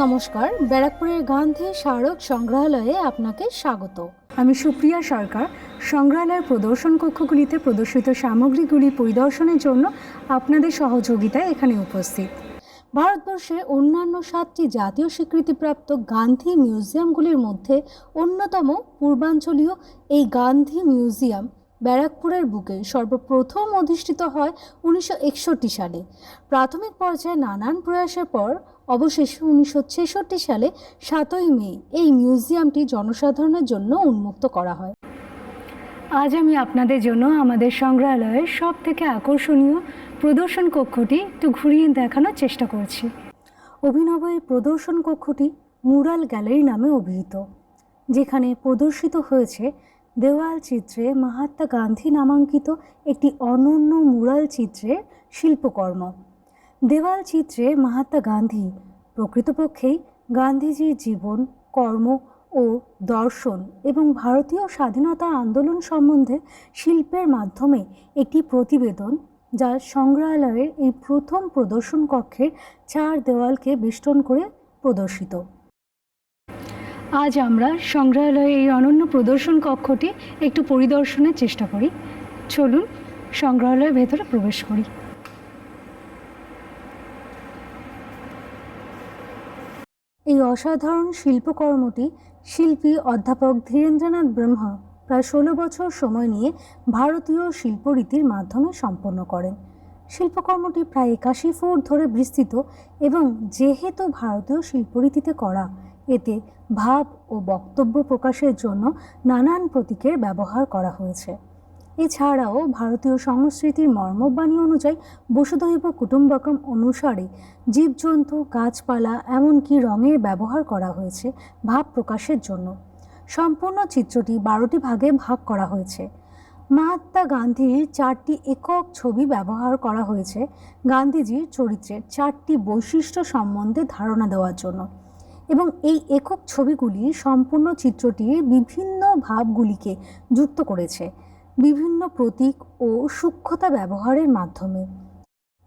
নমস্কার। ব্যারাকপুরের গান্ধী স্মারক সংগ্রহালয়ে আপনাকে স্বাগত। আমি সুপ্রিয়া সরকার। সংগ্রহালয়ের প্রদর্শন কক্ষগুলিতে প্রদর্শিত সামগ্রীগুলি পরিদর্শনের জন্য আপনাদের সহযোগিতায় এখানে উপস্থিত। ভারতবর্ষে অন্যান্য সাতটি জাতীয় স্বীকৃতিপ্রাপ্ত গান্ধী মিউজিয়ামগুলির মধ্যে অন্যতম পূর্বাঞ্চলীয় এই গান্ধী মিউজিয়াম ব্যারাকপুরের বুকে সর্বপ্রথম অধিষ্ঠিত হয় উনিশশো একষট্টি সালে। প্রাথমিক পর্যায়ে নানান প্রয়াসের পর অবশেষে উনিশশো ছেষট্টি সালে সাতই মে এই মিউজিয়ামটি জনসাধারণের জন্য উন্মুক্ত করা হয়। আজ আমি আপনাদের জন্য আমাদের সংগ্রহালয়ের সব থেকে আকর্ষণীয় প্রদর্শন কক্ষটি একটু ঘুরিয়ে দেখানোর চেষ্টা করছি। অভিনব এই প্রদর্শন কক্ষটি মুরাল গ্যালারি নামে অভিহিত, যেখানে প্রদর্শিত হয়েছে দেওয়াল চিত্রে মহাত্মা গান্ধী নামাঙ্কিত একটি অনন্য মুরাল চিত্রের শিল্পকর্ম। দেওয়াল চিত্রে মহাত্মা গান্ধী প্রকৃতপক্ষেই গান্ধীজির জীবন, কর্ম ও দর্শন এবং ভারতীয় স্বাধীনতা আন্দোলন সম্বন্ধে শিল্পের মাধ্যমে একটি প্রতিবেদন যা সংগ্রহালয়ের এই প্রথম প্রদর্শন কক্ষের চার দেওয়ালকে বেষ্টন করে প্রদর্শিত। আজ আমরা সংগ্রহালয়ে এই অনন্য প্রদর্শন কক্ষটি একটু পরিদর্শনের চেষ্টা করি। চলুন সংগ্রহালয়ের ভেতরে প্রবেশ করি। এই অসাধারণ শিল্পকর্মটি শিল্পী অধ্যাপক ধীরেন্দ্রনাথ ব্রহ্ম প্রায় ষোলো বছর সময় নিয়ে ভারতীয় শিল্পরীতির মাধ্যমে সম্পন্ন করেন। শিল্পকর্মটি প্রায় একাশি ফুট ধরে বিস্তৃত এবং যেহেতু ভারতীয় শিল্পরীতিতে করা এতে ভাব ও বক্তব্য প্রকাশের জন্য নানান প্রতীকের ব্যবহার করা হয়েছে। এছাড়াও ভারতীয় সংস্কৃতির মর্মবাণী অনুযায়ী বসুধৈব কুটুম্বকম অনুসারে জীবজন্তু, গাছপালা, এমনকি রঙের ব্যবহার করা হয়েছে ভাব প্রকাশের জন্য। সম্পূর্ণ চিত্রটি বারোটি ভাগে ভাগ করা হয়েছে। মহাত্মা গান্ধীর চারটি একক ছবি ব্যবহার করা হয়েছে গান্ধীজির চরিত্রের চারটি বৈশিষ্ট্য সম্বন্ধে ধারণা দেওয়ার জন্য। এবং এই একক ছবিগুলি সম্পূর্ণ চিত্রটির বিভিন্ন ভাবগুলিকে যুক্ত করেছে, বিভিন্ন প্রতীক ও সূক্ষ্মতা ব্যবহারের মাধ্যমে।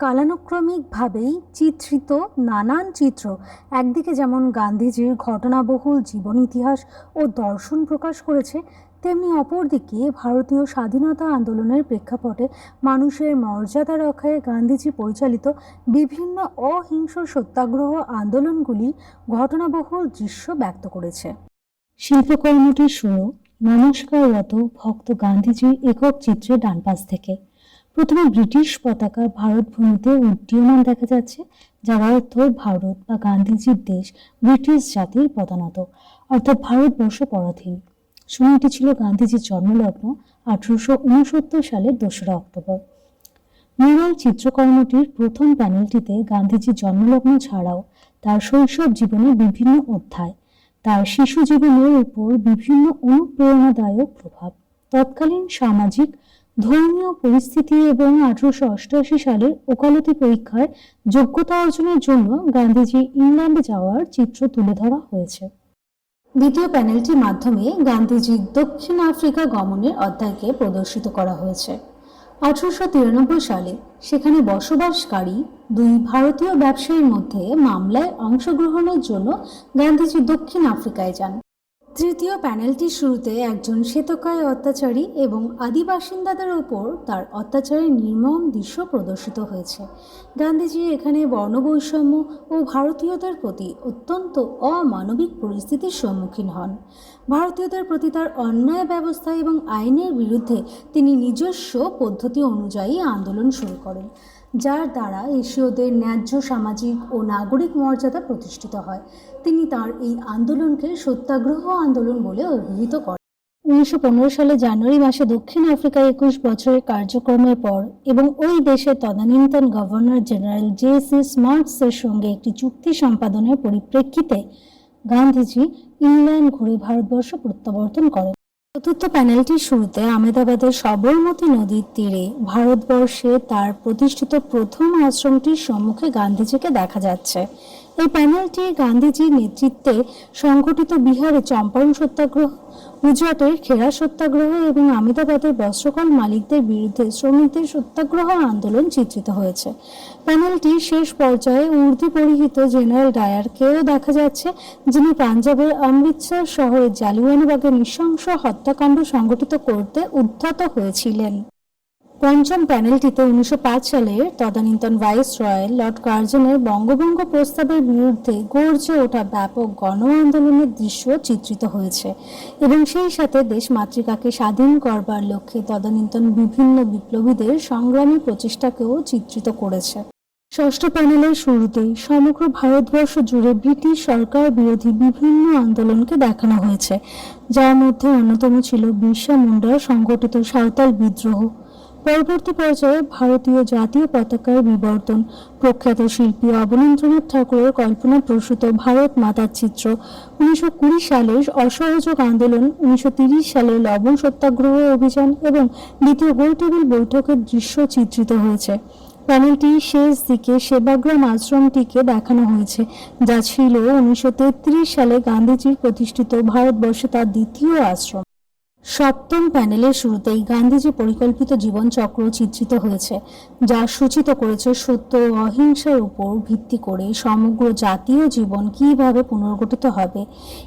কালানুক্রমিকভাবেই চিত্রিত নানান চিত্র, একদিকে যেমন গান্ধীজির ঘটনাবহুল জীবন ইতিহাস ও দর্শন প্রকাশ করেছে তেমনি অপরদিকে ভারতীয় স্বাধীনতা আন্দোলনের প্রেক্ষাপটে মানুষের মর্যাদা রক্ষায় গান্ধীজি পরিচালিত বিভিন্ন অহিংস সত্যাগ্রহ আন্দোলনগুলি ঘটনাবহুল দৃশ্য ব্যক্ত করেছে। শিল্পকর্মটি শুরু নমস্কাররত ভক্ত গান্ধীজির একক চিত্রে ডান পাশ থেকে। প্রথমে ব্রিটিশ পতাকা ভারত ভূমিতে উড্ডীয়মান দেখা যাচ্ছে, যার অর্থ ভারত বা গান্ধীজির দেশ ব্রিটিশ জাতির প্রধানত অর্থাৎ ভারতবর্ষ পরাধীন। সময়টি ছিল গান্ধীজির জন্মলগ্ন আঠারোশো উনসত্তর সালের দোসরা অক্টোবর। মিউরাল চিত্রকর্মটির প্রথম প্যানেলটিতে গান্ধীজির জন্মলগ্ন ছাড়াও তার শৈশব জীবনের বিভিন্ন অধ্যায়, তার শিশু জীবনের উপর বিভিন্ন অনুপ্রেরণাদায়ক প্রভাব, তৎকালীন সামাজিক, ধর্মীয় পরিস্থিতি এবং আঠারোশো অষ্টআশি সালের ওকালতি পরীক্ষায় যোগ্যতা অর্জনের জন্য গান্ধীজি ইংল্যান্ডে যাওয়ার চিত্র তুলে ধরা হয়েছে। দ্বিতীয় প্যানেলটির মাধ্যমে গান্ধীজির দক্ষিণ আফ্রিকা গমনের অধ্যায়কে প্রদর্শিত করা হয়েছে। আঠারোশো তিরানব্বই সালে সেখানে বসবাসকারী দুই ভারতীয় ব্যবসায়ীর মধ্যে মামলায় অংশগ্রহণের জন্য গান্ধীজি দক্ষিণ আফ্রিকায় যান। তৃতীয় প্যানেলটির শুরুতে একজন শ্বেতকায় অত্যাচারী এবং আদিবাসিন্দাদের ওপর তার অত্যাচারের নির্মম দৃশ্য প্রদর্শিত হয়েছে। গান্ধীজি এখানে বর্ণবৈষম্য ও ভারতীয়দের প্রতি অত্যন্ত অমানবিক পরিস্থিতির সম্মুখীন হন। ভারতীয়দের প্রতি তার অন্যায় ব্যবস্থা এবং আইনের বিরুদ্ধে তিনি নিজস্ব পদ্ধতি অনুযায়ী আন্দোলন শুরু করেন। যার দ্বারা এশীয়দের ন্যায্য সামাজিক ও নাগরিক মর্যাদা প্রতিষ্ঠিত হয়। তিনি তার এই আন্দোলনকে সত্যাগ্রহ আন্দোলন বলে অভিহিত করেন। উনিশশো পনেরো সালে জানুয়ারি মাসে দক্ষিণ আফ্রিকায় একুশ বছরের কার্যক্রমের পর এবং ওই দেশের তদানীন্তন গভর্নর জেনারেল জে সি স্মার্টসের সঙ্গে একটি চুক্তি সম্পাদনের পরিপ্রেক্ষিতে গান্ধীজি ইংল্যান্ড ঘুরে ভারতবর্ষ প্রত্যাবর্তন করেন। চতুর্থ প্যানেলটির শুরুতে আহমেদাবাদের সবরমতী নদীর তীরে ভারতবর্ষে তার প্রতিষ্ঠিত প্রথম আশ্রমটির সম্মুখে গান্ধীজিকে দেখা যাচ্ছে। এই প্যানেলটি গান্ধীজির নেতৃত্বে সংগঠিত বিহারে চম্পারণ সত্যাগ্রহ, গুজরাটের খেরা সত্যাগ্রহ এবং আমেদাবাদের বস্ত্রকল মালিকদের বিরুদ্ধে শ্রমিকদের সত্যাগ্রহ আন্দোলন চিত্রিত হয়েছে। প্যানেলটি শেষ পর্যায়ে উর্দি পরিহিত জেনারেল ডায়ারকেও দেখা যাচ্ছে, যিনি পাঞ্জাবের অমৃতসর শহরের জালিওয়ানবাগে নৃশংস হত্যাকাণ্ড সংগঠিত করতে উদ্ধত হয়েছিলেন। পঞ্চম প্যানেলটিতে উনিশশো সালের তদানীন্তন ভাইস রয়্যাল লর্ড কার্জনের বঙ্গভঙ্গ প্রস্তাবের বিরুদ্ধে গর্জে ওঠা ব্যাপক গণ আন্দোলনের দৃশ্য চিত্রিত হয়েছে এবং সেই সাথে দেশ মাতৃকাকে স্বাধীন করবার লক্ষ্যে তদানীন্তন বিভিন্ন বিপ্লবীদের সংগ্রামী প্রচেষ্টাকেও চিত্রিত করেছে। ষষ্ঠ প্যানেলের শুরুতেই সমগ্র ভারতবর্ষ জুড়ে ব্রিটিশ সরকার বিরোধী বিভিন্ন আন্দোলনকে দেখানো হয়েছে, যার মধ্যে অন্যতম ছিল বিরসা সংগঠিত সাঁওতাল বিদ্রোহ। পরবর্তী পর্যায়ে ভারতীয় জাতীয় পতাকার বিবর্তন। প্রখ্যাত শিল্পী অবনীন্দ্রনাথ ঠাকুরের কল্পনা প্রসূত ভারত মাতার চিত্র। উনিশশো কুড়ি সালের অসহযোগ আন্দোলন, উনিশশো তিরিশ সালের লবণ সত্যাগ্রহ অভিযান এবং দ্বিতীয় গোলটেবিল বৈঠকের দৃশ্য চিত্রিত হয়েছে। প্যানেলটির শেষ দিকে সেবাগ্রাম আশ্রমটিকে দেখানো হয়েছে, যা ছিল উনিশশো তেত্রিশ সালে গান্ধীজির প্রতিষ্ঠিত ভারতবর্ষে তার দ্বিতীয় আশ্রম। সপ্তম প্যানেলের শুরুতেই গান্ধীজি পরিকল্পিত জীবনচক্র চিত্রিত হয়েছে, যা সূচিত করেছে সত্য ও অহিংসার উপর ভিত্তি করে সমগ্র জাতীয় জীবন কীভাবে পুনর্গঠিত হবে।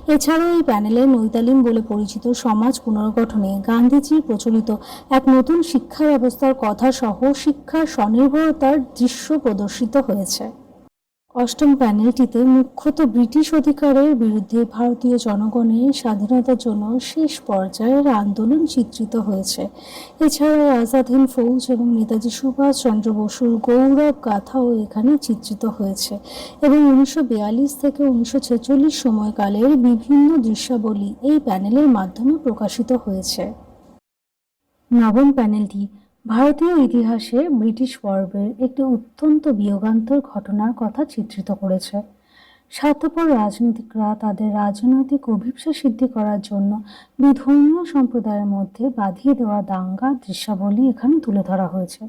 এছাড়াও এই প্যানেলে নৈতালিম বলে পরিচিত সমাজ পুনর্গঠনে গান্ধীজির প্রচলিত এক নতুন শিক্ষা ব্যবস্থার কথা সহ শিক্ষার স্বনির্ভরতার দৃশ্য প্রদর্শিত হয়েছে। অষ্টম প্যানেলটিতে মুখ্যত ব্রিটিশ অধিকারের বিরুদ্ধে ভারতীয় জনগণের স্বাধীনতার জন্য শেষ পর্যায়ের আন্দোলন চিত্রিত হয়েছে। এছাড়াও আজাদ হিন্দ ফৌজ এবং নেতাজি সুভাষ চন্দ্র বসুর গৌরব গাথাও এখানে চিত্রিত হয়েছে এবং উনিশশো বিয়াল্লিশ থেকে উনিশশো ছেচল্লিশ সময়কালের বিভিন্ন দৃশ্যাবলী এই প্যানেলের মাধ্যমে প্রকাশিত হয়েছে। নবম প্যানেলটি ভারতীয় ইতিহাসে ব্রিটিশ পর্বের একটি অত্যন্ত বিয়োগান্তর ঘটনার কথা চিত্রিত করেছে। স্বার্থপর রাজনীতিকরা তাদের রাজনৈতিক অভিপ্সা সিদ্ধি করার জন্য দুই ধর্মীয় সম্প্রদায়ের মধ্যে বাঁধিয়ে দেওয়া দাঙ্গা দৃশ্যাবলী এখানে তুলে ধরা হয়েছে।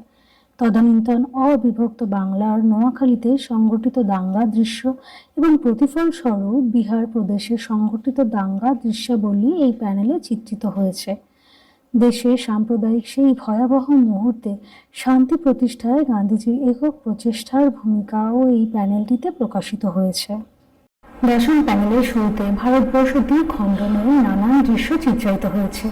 তদানীন্তন অবিভক্ত বাংলার নোয়াখালীতে সংগঠিত দাঙ্গা দৃশ্য এবং প্রতিফল স্বরূপ বিহার প্রদেশে সংগঠিত দাঙ্গা দৃশ্যাবলী এই প্যানেলে চিত্রিত হয়েছে। দেশের সাম্প্রদায়িক সেই ভয়াবহ মুহূর্তে শান্তি প্রতিষ্ঠায় গান্ধীজির একক প্রচেষ্টার ভূমিকাও এই প্যানেলটিতে প্রকাশিত হয়েছে। দশম প্যানেলের শুরুতে ভারতবর্ষ দ্বিখণ্ডনের নানান দৃশ্য চিত্রায়িত হয়েছে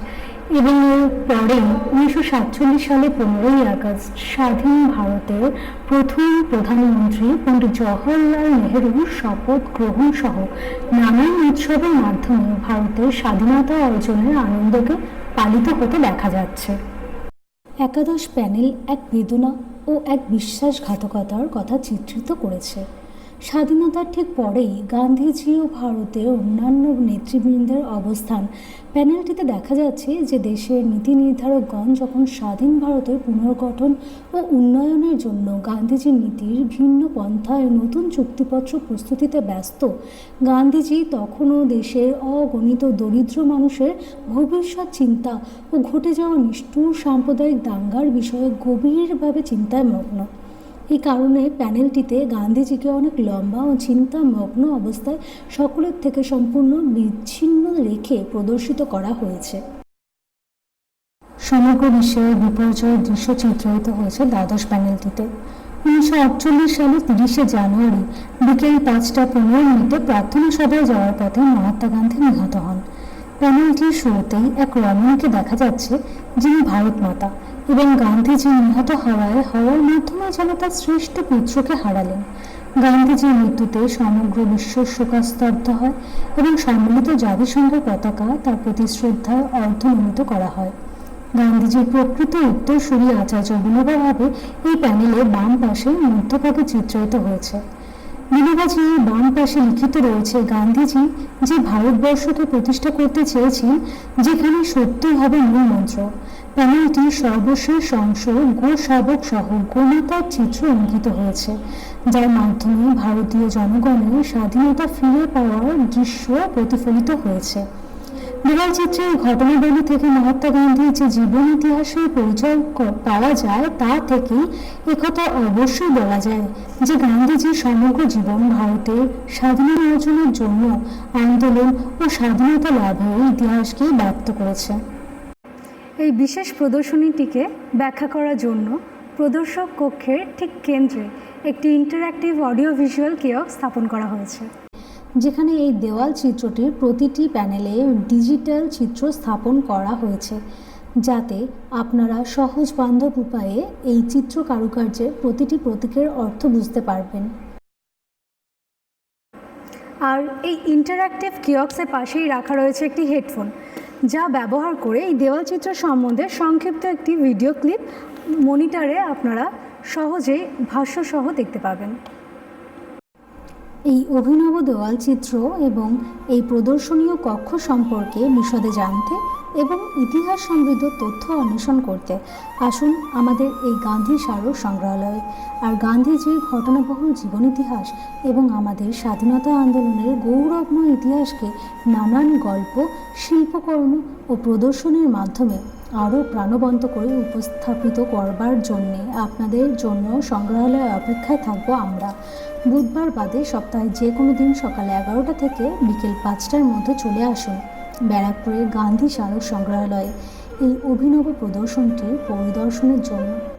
এবং এর পরে উনিশশো সাতচল্লিশ সালে পনেরোই আগস্ট স্বাধীন ভারতের প্রথম প্রধানমন্ত্রী পণ্ডিত জওহরলাল নেহরুর শপথ গ্রহণ সহ নানান উৎসবের মাধ্যমে ভারতের স্বাধীনতা অর্জনের আনন্দকে পালিত হতে দেখা যাচ্ছে। একাদশ প্যানেল এক বেদনা ও এক বিশ্বাসঘাতকতার কথা চিত্রিত করেছে। স্বাধীনতার ঠিক পরেই গান্ধীজি ও ভারতের অন্যান্য নেতৃবৃন্দের অবস্থান। প্যানেলটিতে দেখা যাচ্ছে যে দেশের নীতি নির্ধারকগণ যখন স্বাধীন ভারতের পুনর্গঠন ও উন্নয়নের জন্য গান্ধীজির নীতির ভিন্ন পন্থায় নতুন চুক্তিপত্র প্রস্তুতিতে ব্যস্ত, গান্ধীজি তখনও দেশের অগণিত দরিদ্র মানুষের ভবিষ্যৎ চিন্তা ও ঘটে যাওয়া নিষ্ঠুর সাম্প্রদায়িক দাঙ্গার বিষয়ে গভীরভাবে চিন্তায় মগ্ন। এই কারণে প্যানেলটিতে গান্ধীজিকে অনেক লম্বা ও চিন্তামগ্ন অবস্থায় সকলের থেকে সম্পূর্ণ বিচ্ছিন্ন রেখে প্রদর্শিত করা হয়েছে। সমগ্র বিশ্বের বিপর্যয়ের দৃশ্য চিত্রায়িত হয়েছে দ্বাদশ প্যানেলটিতে। উনিশশো আটচল্লিশ সালে তিরিশে জানুয়ারি বিকেল পাঁচটা পনেরো মিনিটে প্রার্থনা সভায় যাওয়ার পথে মহাত্মা গান্ধী নিহত হন। প্যানেলটির শুরুতেই এক রমণীকে দেখা যাচ্ছে যিনি ভারত মাতা এবং গান্ধীজি নিহত হওয়ায় হওয়ার মাধ্যমে যেন তার শ্রেষ্ঠ পুত্রকে হারালেন। গান্ধীজির মৃত্যুতে সমগ্র বিশ্ব শোকাস্তব্ধ হয় এবং সম্মিলিত জাতিসংঘের পতাকা তার প্রতি শ্রদ্ধায় অর্ধনমিত করা হয়। গান্ধীজির প্রকৃত উত্তরসূরি আচার্য বিনোবা ভাবে এই প্যানেলে বাম পাশে মধ্যভাগে চিত্রায়িত হয়েছে। বিনোবাজি বাম পাশে লিখিত রয়েছে, গান্ধীজি যে ভারতবর্ষকে প্রতিষ্ঠা করতে চেয়েছেন, যেখানে সত্যই হবে মূল মন্ত্র প্যানেলটি সর্বশেষ অংশ গো শাবক সহ গোমাতার চিত্র অঙ্কিত হয়েছে, যার মাধ্যমে ভারতীয় জনগণের স্বাধীনতা ফিরে পাওয়ার দৃশ্য প্রতিফলিত হয়েছে। দেওয়াল চিত্রের ঘটনাবলী থেকে মহাত্মা গান্ধীর যে জীবন ইতিহাসের পরিচয় পাওয়া যায়, তা থেকেই একথা অবশ্যই বলা যায় যে গান্ধীজির সমগ্র জীবন ভারতের স্বাধীনতা অর্জনের জন্য আন্দোলন ও স্বাধীনতা লাভের ইতিহাসকে ব্যক্ত করেছে। এই বিশেষ প্রদর্শনীটিকে ব্যাখ্যা করার জন্য প্রদর্শক কক্ষের ঠিক কেন্দ্রে একটি ইন্টারঅ্যাক্টিভ অডিও ভিজুয়াল কিয়ক স্থাপন করা হয়েছে। যেখানে এই দেওয়াল চিত্রটির প্রতিটি প্যানেলে ডিজিটাল চিত্র স্থাপন করা হয়েছে। যাতে আপনারা সহজ বান্ধব উপায়ে এই চিত্র কারুকার্যের প্রতিটি প্রতীকের অর্থ বুঝতে পারবেন। আর এই ইন্টারঅ্যাক্টিভ কিয়ক্সের পাশেই রাখা রয়েছে একটি হেডফোন যা ব্যবহার করে এই দেওয়ালচিত্র সম্বন্ধে সংক্ষিপ্ত একটি ভিডিও ক্লিপ মনিটরে আপনারা সহজেই ভাষ্যসহ দেখতে পাবেন। এই অভিনব দেওয়াল চিত্র এবং এই প্রদর্শনীয় কক্ষ সম্পর্কে বিশদে জানতে এবং ইতিহাস সমৃদ্ধ তথ্য অন্বেষণ করতে আসুন আমাদের এই গান্ধী স্মারক সংগ্রহালয়ে। আর গান্ধীজির ঘটনাবহুল জীবন ইতিহাস এবং আমাদের স্বাধীনতা আন্দোলনের গৌরবময় ইতিহাসকে নানান গল্প, শিল্পকর্ম ও প্রদর্শনীর মাধ্যমে আরও প্রাণবন্ত করে উপস্থাপিত করবার জন্যে আপনাদের জন্য সংগ্রহালয়ে অপেক্ষায় থাকব আমরা। বুধবার বাদে সপ্তাহে যে কোনো দিন সকাল এগারোটা থেকে বিকেল পাঁচটার মধ্যে চলে আসুন। ব্যারাকপুরের গান্ধী স্মারক সংগ্রহালয়ে। এই অভিনব প্রদর্শনটি পরিদর্শনের জন্য